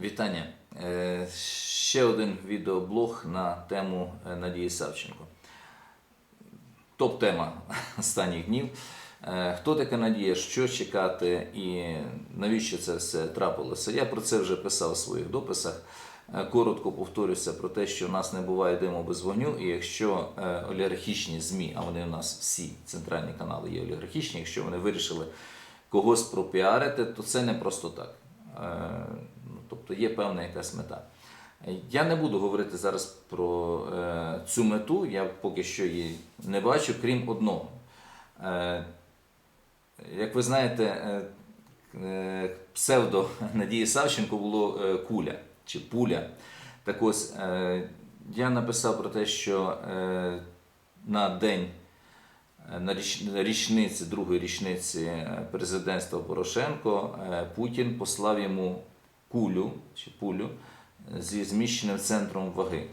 Вітання. Е, Ще один відеоблог на тему е, Надії Савченко. Топ-тема останніх днів. Е, Хто така Надія, що чекати і навіщо це все трапилося? Я про це вже писав у своїх дописах. Коротко повторюся про те, що в нас не буває диму без вогню, і якщо олігархічні ЗМІ, а вони у нас всі центральні канали є олігархічні, якщо вони вирішили когось пропіарити, то це не просто так. Тобто є певна якась мета. Я не буду говорити зараз про е, цю мету, я поки що її не бачу, крім одного. Е, як ви знаєте, е, е, псевдо Надії Савченко було е, куля чи пуля. Так ось е, я написав про те, що е, на день е, на річниці, другої річниці е, президентства Порошенко Путін послав йому кулю чи пулю е, зі зміщеним центром ваги.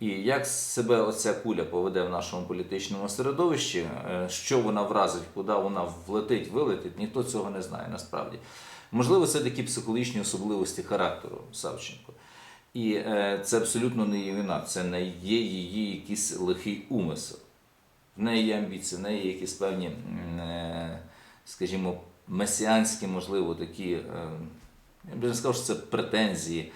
І як себе оця куля поведе в нашому політичному середовищі, е, що вона вразить, куди вона влетить, вилетить, ніхто цього не знає насправді. Можливо, це такі психологічні особливості характеру Савченко. І е, це абсолютно не її вина, це не є її якийсь лихий умисел. В неї є амбіції, в неї є якісь певні, скажімо, месіанські, можливо, такі, е, я б не сказав, що це претензії,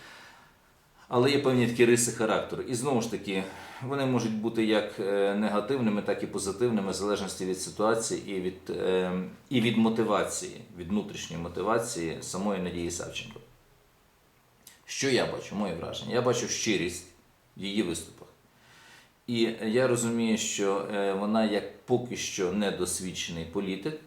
але є певні такі риси характеру. І знову ж таки, вони можуть бути як е, негативними, так і позитивними, в залежності від ситуації і від, е, і від мотивації, від внутрішньої мотивації самої Надії Савченко. Що я бачу, моє враження? Я бачу щирість в її виступах. І я розумію, що е, вона, як поки що недосвідчений політик,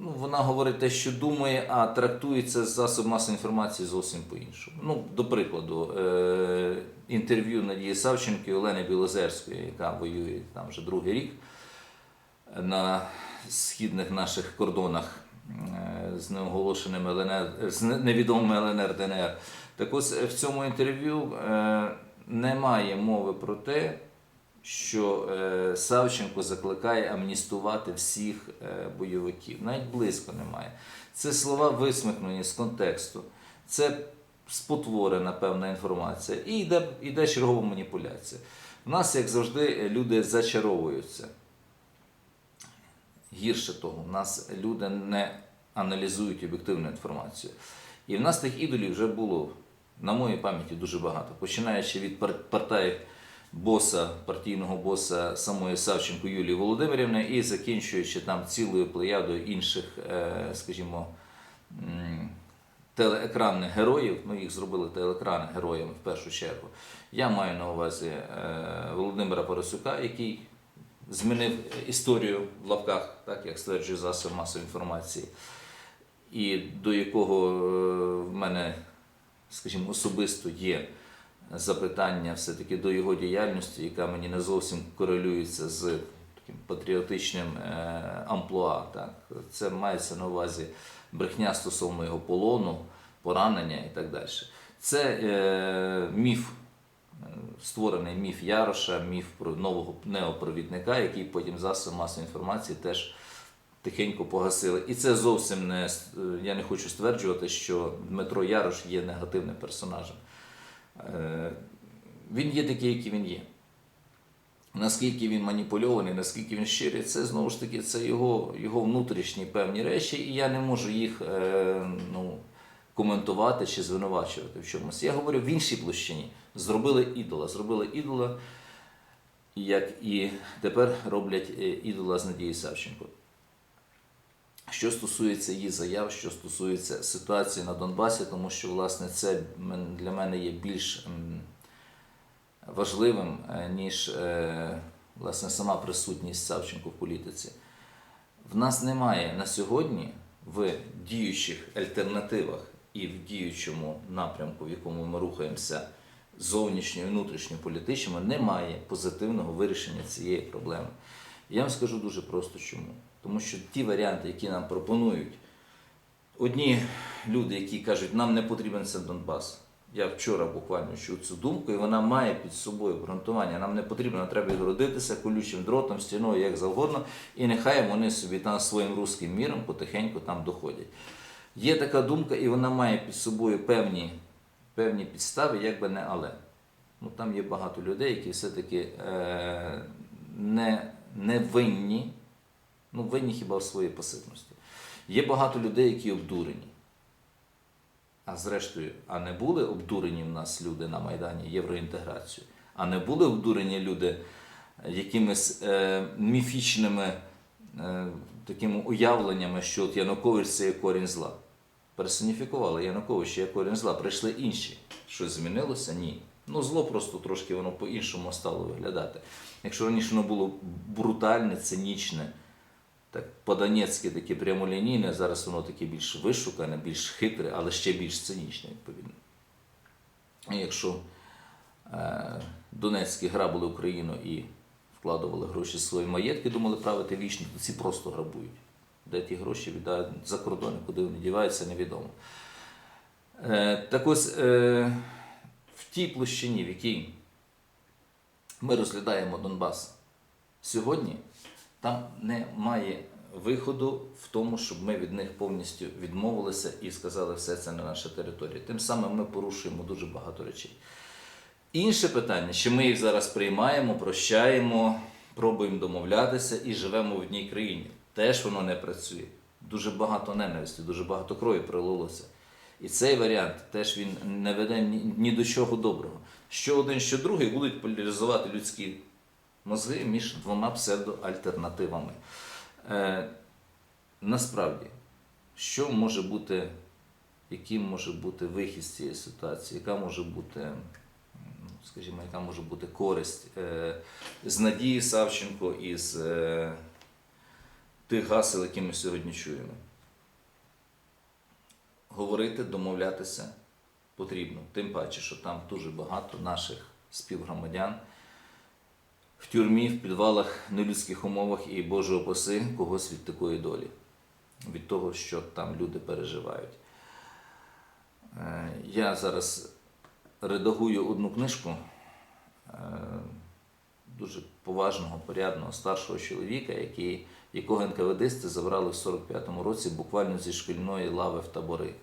ну, вона говорить те, що думає, а трактується засоб масової інформації зовсім по-іншому. Ну, до прикладу, е, інтерв'ю Надії Савченко і Олени Білозерської, яка воює там вже другий рік на східних наших кордонах е, з неоголошеними ЛНР, з невідомими ЛНР ДНР. Так ось е, в цьому інтерв'ю е, немає мови про те, що е, Савченко закликає амністувати всіх е, бойовиків. Навіть близько немає. Це слова висмикнені з контексту. Це спотворена певна інформація. І йде, йде чергова маніпуляція. У нас, як завжди, люди зачаровуються. Гірше того, в нас люди не аналізують об'єктивну інформацію. І в нас тих ідолів вже було, на моїй пам'яті, дуже багато. Починаючи від пар- партаїв боса, партійного боса самої Савченко Юлії Володимирівни і закінчуючи там цілою плеядою інших, е, скажімо, телеекранних героїв, ну їх зробили телеекрани героями в першу чергу. Я маю на увазі е, Володимира Парасюка, який змінив історію в лапках, так як стверджує засоб масової інформації, і до якого е, в мене, скажімо, особисто є запитання все-таки до його діяльності, яка мені не зовсім корелюється з таким патріотичним е, амплуа. Так. Це мається на увазі брехня стосовно його полону, поранення і так далі. Це е, міф е, створений міф Яроша, міф про нового неопровідника, який потім засоби масової інформації теж тихенько погасили. І це зовсім не я не хочу стверджувати, що Дмитро Ярош є негативним персонажем. Е, Він є такий, який він є. Наскільки він маніпульований, наскільки він щирий, це знову ж таки це його, його внутрішні певні речі, і я не можу їх е, ну, коментувати чи звинувачувати в чомусь. Я говорю в іншій площині. Зробили ідола, зробили ідола, як і тепер роблять е, ідола з Надії Савченко. Що стосується її заяв, що стосується ситуації на Донбасі, тому що власне це для мене є більш важливим, е, ніж е, власне сама присутність Савченко в політиці. В нас немає на сьогодні в діючих альтернативах і в діючому напрямку, в якому ми рухаємося зовнішньо і внутрішньо політичному, немає позитивного вирішення цієї проблеми. Я вам скажу дуже просто чому. Тому що ті варіанти, які нам пропонують, одні люди, які кажуть, нам не потрібен цей Донбас. Я вчора буквально чув цю думку, і вона має під собою обґрунтування. Нам не потрібно, треба відгородитися колючим дротом, стіною, як завгодно, і нехай вони собі там своїм руським міром потихеньку там доходять. Є така думка, і вона має під собою певні, певні підстави, як би не але. Ну, там є багато людей, які все-таки е, не, не винні, ну, винні хіба в своїй пасивності. Є багато людей, які обдурені. А зрештою, а не були обдурені в нас люди на Майдані євроінтеграцію, а не були обдурені люди якимись е, міфічними е, такими уявленнями, що от Янукович це є корінь зла. Персоніфікували Януковича як корінь зла. Прийшли інші. Щось змінилося? Ні. Ну, зло просто трошки воно по-іншому стало виглядати. Якщо раніше воно було брутальне, цинічне, так по-донецьки таке прямолінійне, зараз воно таке більш вишукане, більш хитре, але ще більш цинічне, відповідно. І якщо е, Донецькі грабили Україну і вкладували гроші в свої маєтки, думали правити вічно, то ці просто грабують. Де ті гроші віддають за кордони, куди вони діваються, невідомо. Е, так ось е, в тій площині, в якій ми розглядаємо Донбас сьогодні, там немає виходу в тому, щоб ми від них повністю відмовилися і сказали, все це не наша територія. Тим самим ми порушуємо дуже багато речей. Інше питання, що ми їх зараз приймаємо, прощаємо, пробуємо домовлятися і живемо в одній країні. Теж воно не працює. Дуже багато ненависті, дуже багато крові пролилося. І цей варіант теж він не веде ні, ні до чого доброго. Що один, що другий будуть поляризувати людські мозги між двома псевдоальтернативами. Е, насправді, що може бути, яким може бути вихід з цієї ситуації, яка може бути, скажімо, яка може бути користь е, з Надії Савченко і з е, тих гасел, які ми сьогодні чуємо. Говорити, домовлятися потрібно. Тим паче, що там дуже багато наших співгромадян в тюрмі, в підвалах, нелюдських умовах і Боже опаси когось від такої долі, від того, що там люди переживають. Е, Я зараз редагую одну книжку е, дуже поважного, порядного, старшого чоловіка, який, якого НКВДисти забрали в 45-му році буквально зі шкільної лави в табори.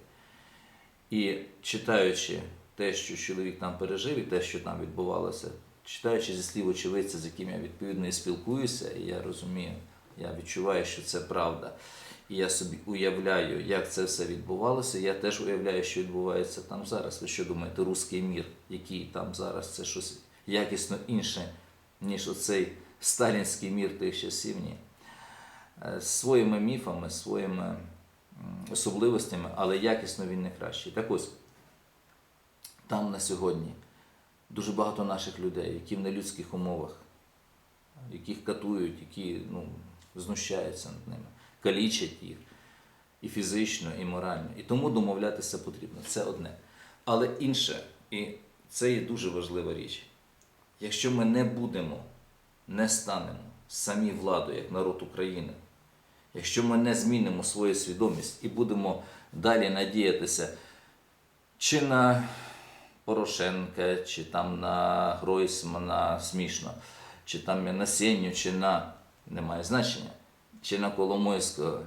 І читаючи те, що чоловік там пережив, і те, що там відбувалося, читаючи зі слів очевидця, з яким я відповідно і спілкуюся, і я розумію, я відчуваю, що це правда. І я собі уявляю, як це все відбувалося. Я теж уявляю, що відбувається там зараз. Ви що думаєте, руський мір, який там зараз, це щось якісно інше, ніж оцей сталінський мір тих часів. Ні. Е, Своїми міфами, своїми особливостями, але якісно він не кращий. Так ось, там на сьогодні дуже багато наших людей, які в нелюдських умовах, яких катують, які ну, знущаються над ними, калічать їх і фізично, і морально. І тому домовлятися потрібно. Це одне. Але інше, і це є дуже важлива річ. Якщо ми не будемо, не станемо самі владою, як народ України, якщо ми не змінимо свою свідомість і будемо далі надіятися чи на Порошенка, чи там на Гройсмана смішно, чи там на Сеню, чи на немає значення, чи на Коломойського,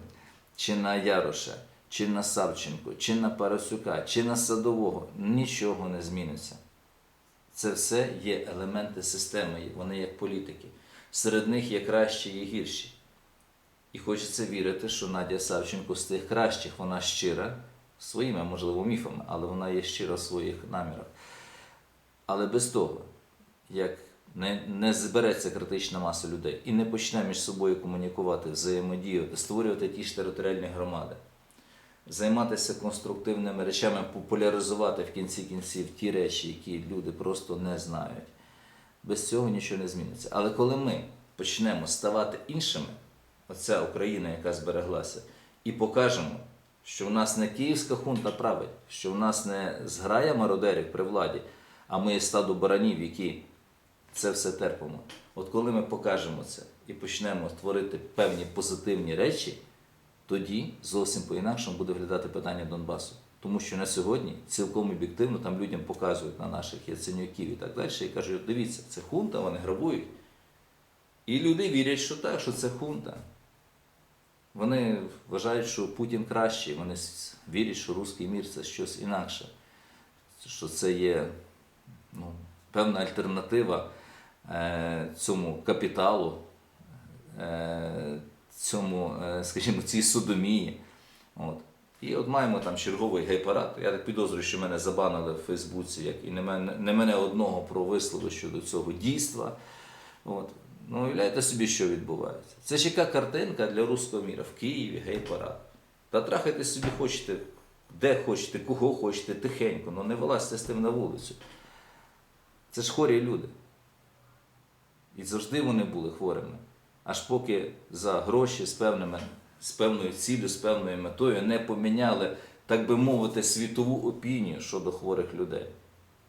чи на Яроша, чи на Савченко, чи на Парасюка, чи на Садового, нічого не зміниться. Це все є елементи системи, вони як політики. Серед них є кращі і гірші. І хочеться вірити, що Надя Савченко з тих кращих, вона щира своїми, можливо, міфами, але вона є щира в своїх намірах. Але без того, як не, не збереться критична маса людей і не почне між собою комунікувати, взаємодіяти, створювати ті ж територіальні громади, займатися конструктивними речами, популяризувати в кінці кінців ті речі, які люди просто не знають. Без цього нічого не зміниться. Але коли ми почнемо ставати іншими, оця Україна, яка збереглася, і покажемо, що в нас не київська хунта править, що в нас не зграя мародерів при владі, а ми є стадо баранів, які це все терпимо. От коли ми покажемо це і почнемо творити певні позитивні речі, тоді зовсім по-інакшому буде виглядати питання Донбасу. Тому що на сьогодні цілком об'єктивно там людям показують на наших яценюків і так далі, і кажуть, дивіться, це хунта, вони грабують. І люди вірять, що так, що це хунта. Вони вважають, що Путін кращий, вони вірять, що руський мір це щось інакше, що це є ну, певна альтернатива е, цьому капіталу, е, цьому, е, скажімо, цій судомії. От. І от маємо там черговий гей-парад. Я так підозрюю, що мене забанили в Фейсбуці, як і не мене, не мене одного про вислови щодо цього дійства. От. Ну, уявляєте собі, що відбувається. Це ж яка картинка для руського міра в Києві, гей-парад. Та трахайте собі хочете, де хочете, кого хочете, тихенько, ну не вилазьте з тим на вулицю. Це ж хворі люди. І завжди вони були хворими. Аж поки за гроші з, певними, з певною ціллю, з певною метою не поміняли, так би мовити, світову опінію щодо хворих людей.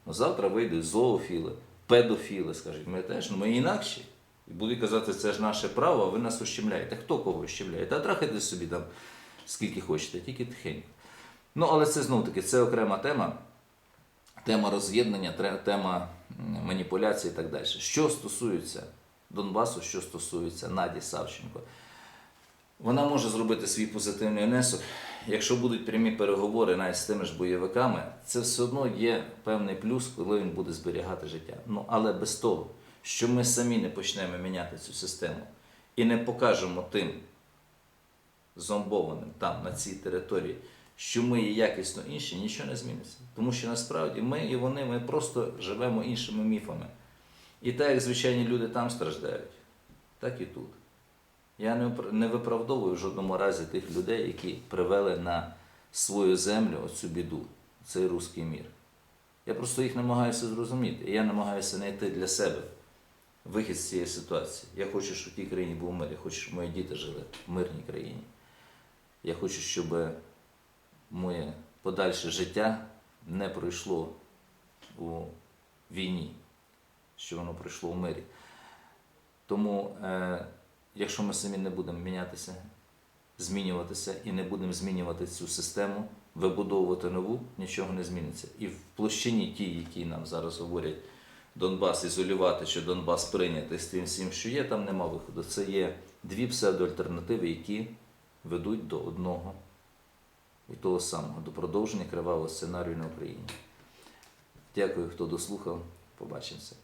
Ну, завтра вийдуть зоофіли, педофіли, скажуть, ми теж, ну ми інакші. І будуть казати, це ж наше право, а ви нас ущемляєте. Хто кого ущемляє? Та трахайте собі там скільки хочете, тільки тихенько. Ну, але це знову таки, це окрема тема. Тема роз'єднання, тема маніпуляції і так далі. Що стосується Донбасу, що стосується Наді Савченко, вона може зробити свій позитивний внесок. Якщо будуть прямі переговори навіть з тими ж бойовиками, це все одно є певний плюс, коли він буде зберігати життя. Ну але без того, що ми самі не почнемо міняти цю систему і не покажемо тим зомбованим там, на цій території, що ми є якісно інші, нічого не зміниться. Тому що насправді ми і вони, ми просто живемо іншими міфами. І так, як звичайні люди там страждають, так і тут. Я не виправдовую в жодному разі тих людей, які привели на свою землю оцю біду, цей руський мір. Я просто їх намагаюся зрозуміти. І я намагаюся знайти для себе вихід з цієї ситуації. Я хочу, щоб в тій країні був мир. Я хочу, щоб мої діти жили в мирній країні. Я хочу, щоб моє подальше життя не пройшло у війні, щоб воно пройшло в мирі. Тому, е, якщо ми самі не будемо мінятися, змінюватися і не будемо змінювати цю систему, вибудовувати нову, нічого не зміниться. І в площині ті, які нам зараз говорять, Донбас ізолювати, що Донбас прийнятий з тим всім, що є, там нема виходу. Це є дві псевдоальтернативи, які ведуть до одного і того самого, до продовження кривавого сценарію на Україні. Дякую, хто дослухав. Побачимося.